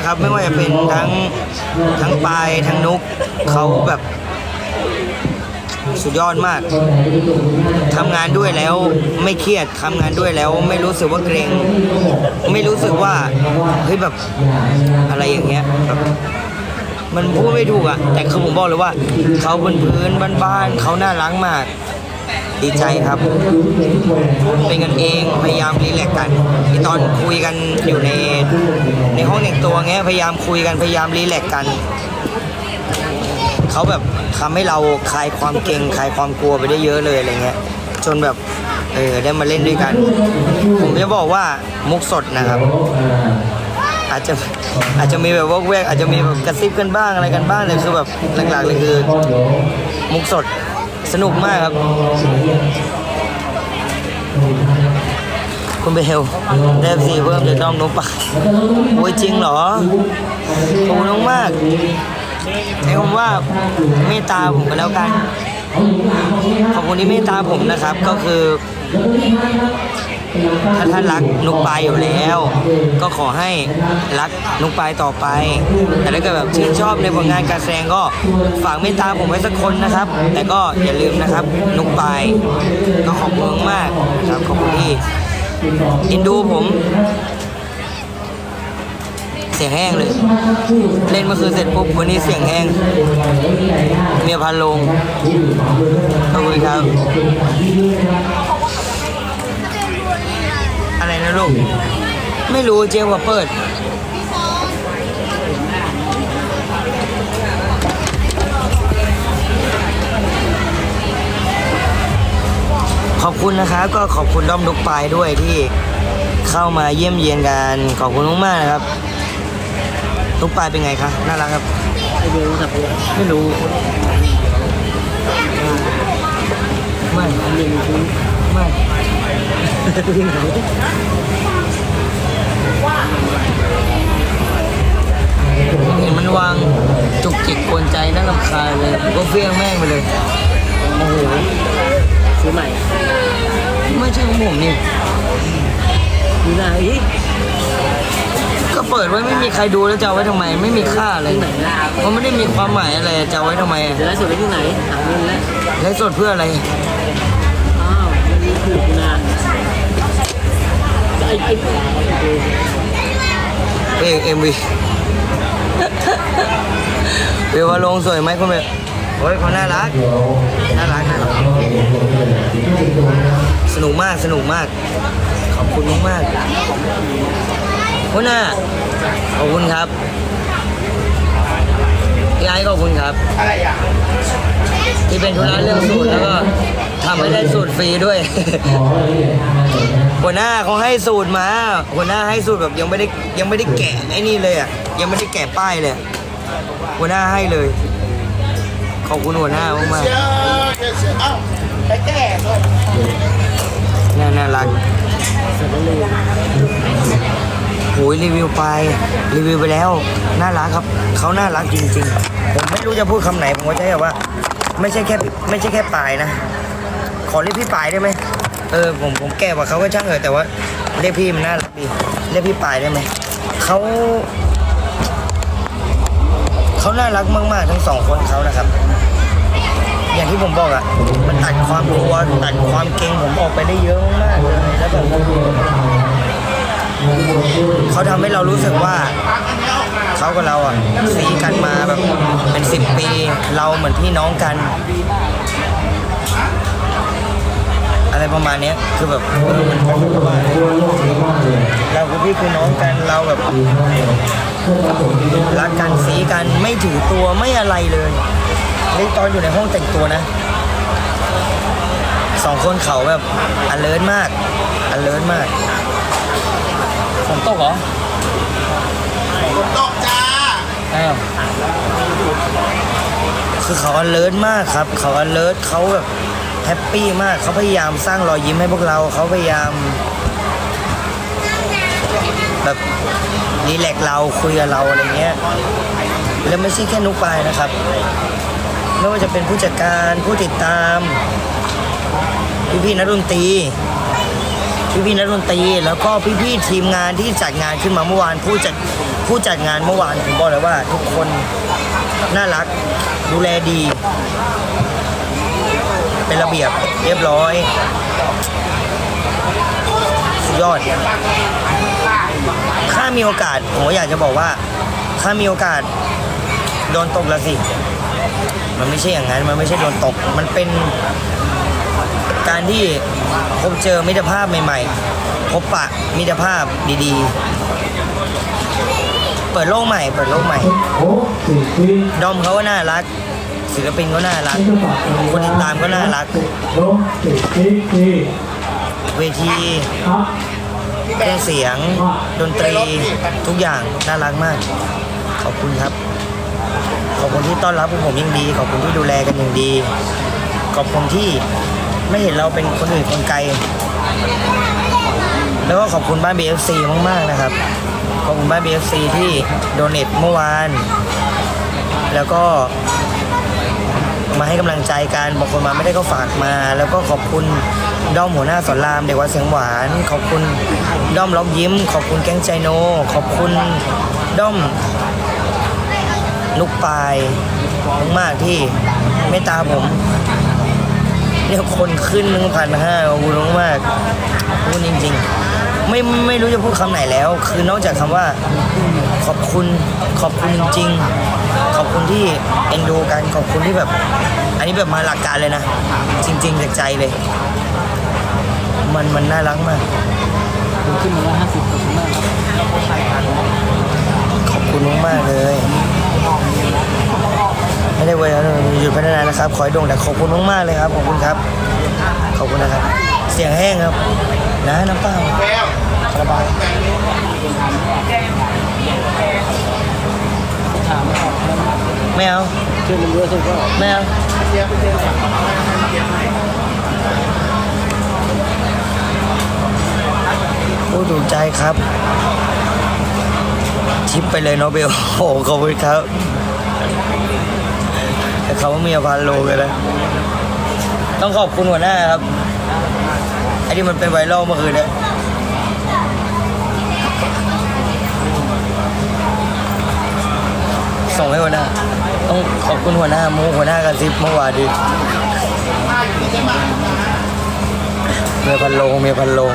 ากครับ ไม่ว่าจะเป็นทั้งทั้งปายทั้งนุกเขาแบบสุดยอดมากทำงานด้วยแล้วไม่เครียดทำงานด้วยแล้ว ไม่รู้สึกว่าเกรง ไม่รู้สึกว่าเฮ้ยแบบอะไรอย่างเงี้ยแบบมันพูดไม่ถูกอะแต่คือผมบอกเลยว่า เขาบนพื้นบ้านๆเขาน่ารักมาก ดีใจครับ เป็นกันเองพยายามรีแลกซ์กันตอนคุยกันอยู่ในในห้องแต่งตัวเงี้ยพยายามคุยกันพยายามรีแลกซ์กันเขาแบบทำให้เราคลายความเกรงคลายความกลัวไปได้เยอะเลยอะไรเงี้ยจนแบบเออได้มาเล่นด้วยกัน ผมจะบอกว่ามุกสดนะครับ อาจจะอาจจะมีแบบวอกแวกอาจจะมีแบบกระซิบกันบ้างอะไรกันบ้างแต่คือแบบหลักๆเลยคือ มุกสด สนุกมากครับ คุณเบลได้ซีเพิ่มจากน้องนุ๊กปะโอ้ยจริงเหรอขอบคุณน้องมากใช้คำว่าเมตตาผมก็แล้วกันขอบคุณที่เมตตาผมนะครับ ก็คือ ถ้าท่านรักนุกปายอยู่แล้ว ก็ขอให้รักนุกปายต่อไป แต่ถ้าเกิดแบบชื่นชอบในผลงานการแสดงก็ฝากเมตตาผมไว้สักคนนะครับ แต่ก็อย่าลืมนะครับนุกปายก็ขอบคุณมากครับขอบคุณที่อินดูผม เสียงแห้งเลย เล่นเมื่อคืนเสร็จปุ๊บวันนี้เสียงแห้ง เมียพันลงขอบคุณครับ นะลูก ไม่รู้เจ๊ว่าเปิด ขอบคุณนะครับ ก็ขอบคุณด้อมลูกปลายด้วยที่เข้ามาเยี่ยมเยียนกัน ขอบคุณมากๆนะครับลูกปลายเป็นไงคะน่ารักครับไอเบลรู้จักเพื่อนไม่รู้ ไม่อันหนึ่งคือไม่ที่ไหนเห็นมันวางจุกจิกกวนใจน่ารำคาญเลยก็เฟี้ยงแม่งไปเลยโอ้โหซื้อใหม่ ไม่ใช่ของผมนี่อยู่ไหนก็เปิดไว้ไม่มีใครดูแล้วจะเอาไว้ทำไม ไม่มีค่าอะไรที่ไหนล่ะมันไม่ได้มีความหมายอะไรจะเอาไว้ทำไมอะเดี๋ยวไลฟ์สดไปที่ไหนถามเงินแล้วไลฟ์สดเพื่ออะไร เอกเอ็มวีเบลว่าลงสวยไหมคุณเบลโอ้ยเขาน่ารัก น่ารักน่ารัก สนุกมาก สนุกมาก ขอบคุณมากๆคุณน่ะขอบคุณครับพี่ไอ้ขอบคุณครับ ที่เป็นธุระเรื่องสูตรแล้วก็ทำให้ได้สูตรฟรีด้วย หัวหน้าเขาให้สูตรมา หัวหน้าให้สูตรแบบยังไม่ได้ยังไม่ได้แกะไอ้นี่เลยอะ ยังไม่ได้แกะป้ายเลยหัวหน้าให้เลย ขอบคุณหัวหน้ามากเอ้าไปแก้เลยๆน่าน่ารักโอ้ยรีวิวไปรีวิวไปแล้ว น่ารักครับเขาน่ารักจริง ๆ ผมไม่รู้จะพูดคำไหนผมก็จะแบบว่า ไม่ใช่แค่ไม่ใช่แค่ปายนะ ขอเรียกพี่ปายได้ไหม เออผมผมแก่กว่าเขาก็ช่างเถอะแต่ว่าเรียกพี่มันน่ารักดีเรียกพี่ปายได้ไหมเขาเขาน่ารักมากๆทั้งสองคนเขานะครับ อย่างที่ผมบอกอะมันตัดความกลัวตัดความเกรงผมออกไปได้เยอะมากเลยแล้วแบบเขาทำให้เรารู้สึกว่าเขากับเราอะซีกันมาแบบเป็นสิบปี เราเหมือนพี่น้องกัน อะไรประมาณเนี้ยคือแบบเออมันเราคือพี่คือน้องกันเราแบบรักกันซีกันไม่ถือตัวไม่อะไรเลยนี่ตอนอยู่ในห้องแต่งตัวนะสองคนเขาแบบอันเลิศมากอันเลิศมากฝนตกเหรอฝนตกจ้าอ้าวคือเขาอันเลิศมากครับ เขาอันเลิศเขาแบบแฮปปี้มากเขาพยายามสร้างรอยยิ้มให้พวกเราเขาพยายามแบบรีแลกเราคุยกับเราอะไรเงี้ยแล้วไม่ใช่แค่นุกปายนะครับ ไม่ว่าจะเป็นผู้จัดการผู้ติดตาม พี่พี่ๆนักดนตรีพี่พี่ๆนักดนตรีแล้วก็พี่พี่ๆทีมงานที่จัดงานขึ้นมาเมื่อวานผู้จัดผู้จัดงานเมื่อวานผมบอกเลยว่า ทุกคนน่ารักดูแลดี เป็นระเบียบเรียบร้อยสุดยอดถ้ามีโอกาสผมอยากจะบอกว่า ถ้ามีโอกาสโดนตกแล้วสิ มันไม่ใช่อย่างนั้น มันไม่ใช่โดนตก มันเป็นการที่พบเจอมิตรภาพใหม่ ๆ พบปะมิตรภาพดีๆ เปิดโลกใหม่ เปิดโลกใหม่ ดอมเขาก็น่ารัก ศิลปินก็น่ารัก คนติดตามก็น่ารักโอ้สี่ปีปีเวทีเครื่องเสียง ดนตรีทุกอย่างน่ารักมาก ขอบคุณครับ ขอบคุณที่ต้อนรับพวกผมอย่งดี ขอบคุณที่ดูแลกันอย่างดี ขอบคุณที่ไม่เห็นเราเป็นคนอื่นคนไกล แล้วก็ขอบคุณบ้าน BFC มากๆนะครับ ขอบคุณบ้าน BFC ที่โดเนทเมื่อวาน แล้วก็ มาให้กำลังใจกันบางคนมาไม่ได้ก็ฝากมา แล้วก็ขอบคุณด้อมหัวหน้าสอนรามเด็กวัดเสียงหวาน ขอบคุณด้อมล็อกยิ้ม ขอบคุณแก๊งใจโน ขอบคุณด้อมนุกปลายมากที่เมตตาผมเนี่ยคนขึ้นหนึ่งพันห้าขอบคุณมากๆขอบคุณจริง ๆ ไม่ไม่รู้จะพูดคำไหนแล้ว คือนอกจากคำว่า ขอบคุณขอบคุณจริงๆขอบคุณที่เอ็นดูกันขอบคุณที่แบบ อันนี้แบบมาหลักการเลยนะ จริงๆจากใจเลย มันมันน่ารักมากผมขึ้นมาแล้วห้าสิบขอบคุณมากครับขอบคุณมากๆเลยไม่ได้เว้ยหยุดพัฒนานะครับ ขอให้โด่งแต่ขอบคุณมากๆเลยครับขอบคุณครับ ขอบคุณนะครับ เสียงแห้งครับ นะน้ำเปล่า แก้ว ระบาย ถามว่า ไม่เอาช่วยมันด้วยช่วยก็ไม่เอาเดี๋ยวเดี๋ยวโอ้ถูกใจครับ ชิปไปเลยเนาะเบลโอ้ขอบคุณครับแต่เขาว่มีอพันโลกันนะต้องขอบคุณหัวหน้าครับไอ้ที่มันเป็นไวรัลเมื่อคืนเนี่ย ส่งให้หัวหน้า ต้องขอบคุณหัวหน้ามูหัวหน้ากระซิบเมื่อวานดิเมียพันโลงเมียพันโลง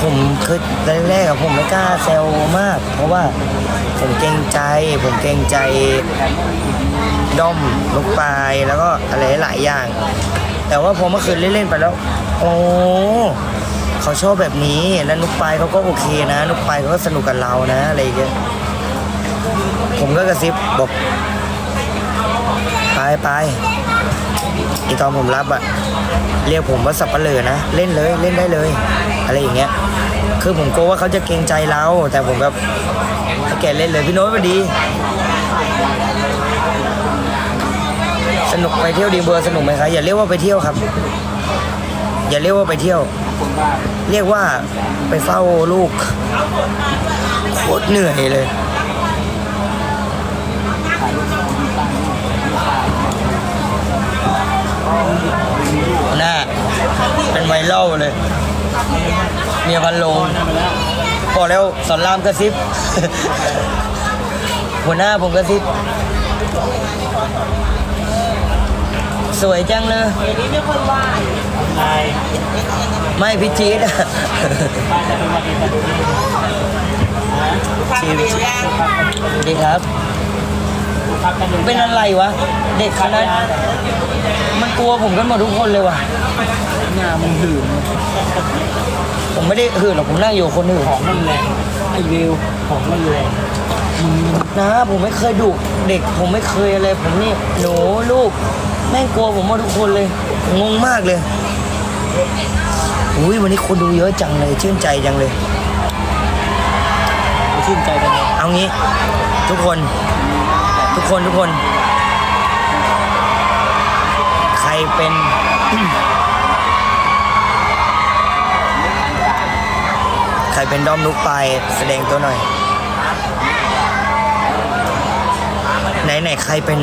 ผมคือแรกๆอะผมไม่กล้าแซวมาก เพราะว่าผมเกรงใจ ผมเกรงใจด้อมลูกปลายแล้วก็อะไรหลายอย่าง แต่ว่าพอเมื่อคืนเล่นๆไปแล้ว โอ้ เขาชอบแบบนี้แล้วนุกไปเขาก็โอเคนะ นุกไปเขาก็สนุกกับเรานะอะไรอย่างเงี้ยผมก็กระซิบบอกไปไปอีตอนผมรับอะเรียกผมว่าสับปะเลอนะเล่นเลยเล่นได้เลย อะไรอย่างเงี้ย คือผมกลัวว่าเขาจะเกรงใจเรา แต่ผมแบบแกเล่นเลยพี่โน้ตสวัสดี สนุกไปเที่ยวดีเบอร์สนุกไหมครับอย่าเรียกว่าไปเที่ยวครับ อย่าเรียกว่าไปเที่ยว เรียกว่าไปเฝ้าลูกโคตรเหนื่อยเลย หน้า เป็นไวรัลเลย เมียพันโลงพอแล้วสอนรามกระซิบ หัวหน้าผมกระซิบ สวยจังเลย ไม่พี่จี๊ดอะชีวิตดีครับเป็นอะไรวะ เด็กคณะมันกลัวผมกันหมดทุกคนเลยวะหน้ามันหื่นผมไม่ได้หื่นหรอกผมนั่งอยู่กับคนอื่นของมันแรงไอเวลของมันแรงมึงนะผมไม่เคยดุเด็ก ผมไม่เคยอะไร ผมนี่หนูลูก แม่งกลัวผมหมดทุกคนเลย งงมากเลย อุ้ยวันนี้คนดูเยอะจังเลย ชื่นใจจังเลย ชื่นใจกันเลยเอางี้ ทุกคน ทุกคนทุกคน ใครเป็น ใครเป็นดอมนุกปลายแสดงตัวหน่อย ไหนไหนใครเป็น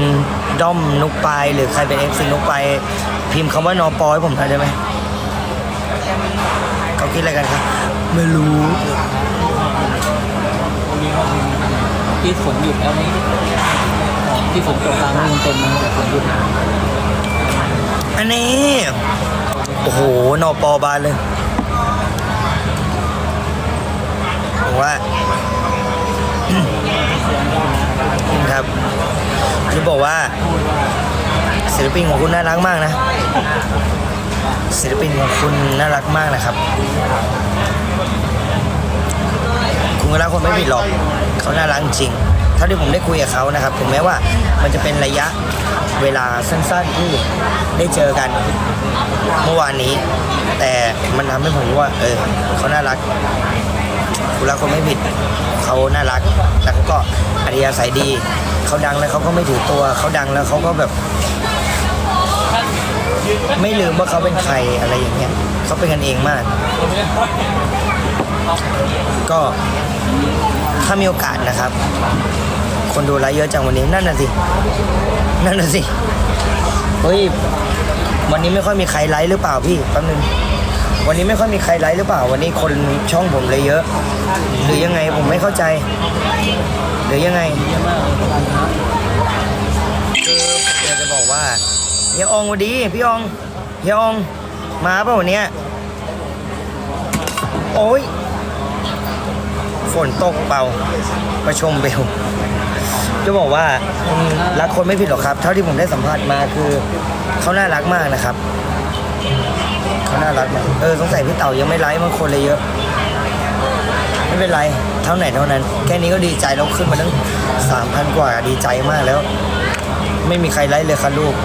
ด้อมนุกปลายหรือใครเป็นเอฟซีนุกปลายพิมพ์คำว่านอปอให้ผมหน่อยได้ไหม เขาคิดอะไรกันครับ ไม่รู้ที่ฝนหยุดแล้วนี้ที่ฝนตกกลางเมืองเต็มนะแต่ฝนหยุดอันนี้ โอ้โหนอปอบานเลยผมว่าครับจะบอกว่าศิลปินของคุณน่ารักมากนะ ศิลปินของคุณน่ารักมากนะครับ คุณก็รักคนไม่ผิดหรอกเขาน่ารักจริงเท่าที่ผมได้คุยกับเขานะครับถึงแม้ว่ามันจะเป็นระยะเวลาสั้นๆที่ได้เจอกันเมื่อวานนี้ แต่มันทำให้ผมรู้ว่า เออเขาน่ารักคุณรักคนไม่ผิดเขาน่ารักแล้วเขาก็อัธยาศัยดีเขาดังแล้วเขาก็ไม่ถือตัวเขาดังแล้วเขาก็แบบ ไม่ลืมว่าเขาเป็นใครอะไรอย่างเงี้ยเขาเป็นกันเองมาก ก็ถ้ามีโอกาสนะครับ คนดูไลฟ์เยอะจังวันนี้นั่นน่ะสินั่นน่ะสิเฮ้ยวันนี้ไม่ค่อยมีใครไลฟ์หรือเปล่าพี่แป๊บนึงวันนี้ไม่ค่อยมีใครไลฟ์หรือเปล่า วันนี้คนช่องผมเลยเยอะ หรือยังไงผมไม่เข้าใจ หรือยังไงคืออยากจะบอกว่า ฮียองสวันดี พี่องเฮียองมาเปล่าวันนี้โอ้ย ฝนตกเปล่า ประชมเบลจะบอกว่ารักคนไม่ผิดหรอกครับ เท่าที่ผมได้สัมภาษณ์มาคือเขาน่ารักมากนะครับเขาน่ารักมากเออสงสัยพี่เต่ายังไม่ไลฟ์บางคนเลยเยอะ ไม่เป็นไร เท่าไหนเท่านั้น แค่นี้ก็ดีใจแล้วขึ้นมาตั้งสามพันกว่าดีใจมากแล้ว ไม่มีใครไล่เลยค่ะลูก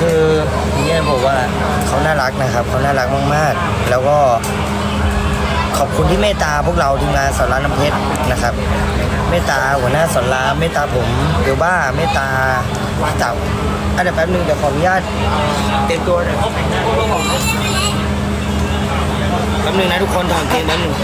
คือเนี่ยบอกว่าเขาน่ารักนะครับเขาน่ารักมากๆ แล้วก็ขอบคุณที่เมตตาพวกเราทีมงานสอนรามน้ำเพชรนะครับ เมตตาหัวหน้าสอนรามเมตตาผมเดี๋ยวบ้าเมตตาเต่าอะเดี๋ยวแป๊บนึงเดี๋ยวขออนุญาตเตรียมตัวหน่อยแป๊บนึงนะทุกคนถอนเกมแป๊บนึง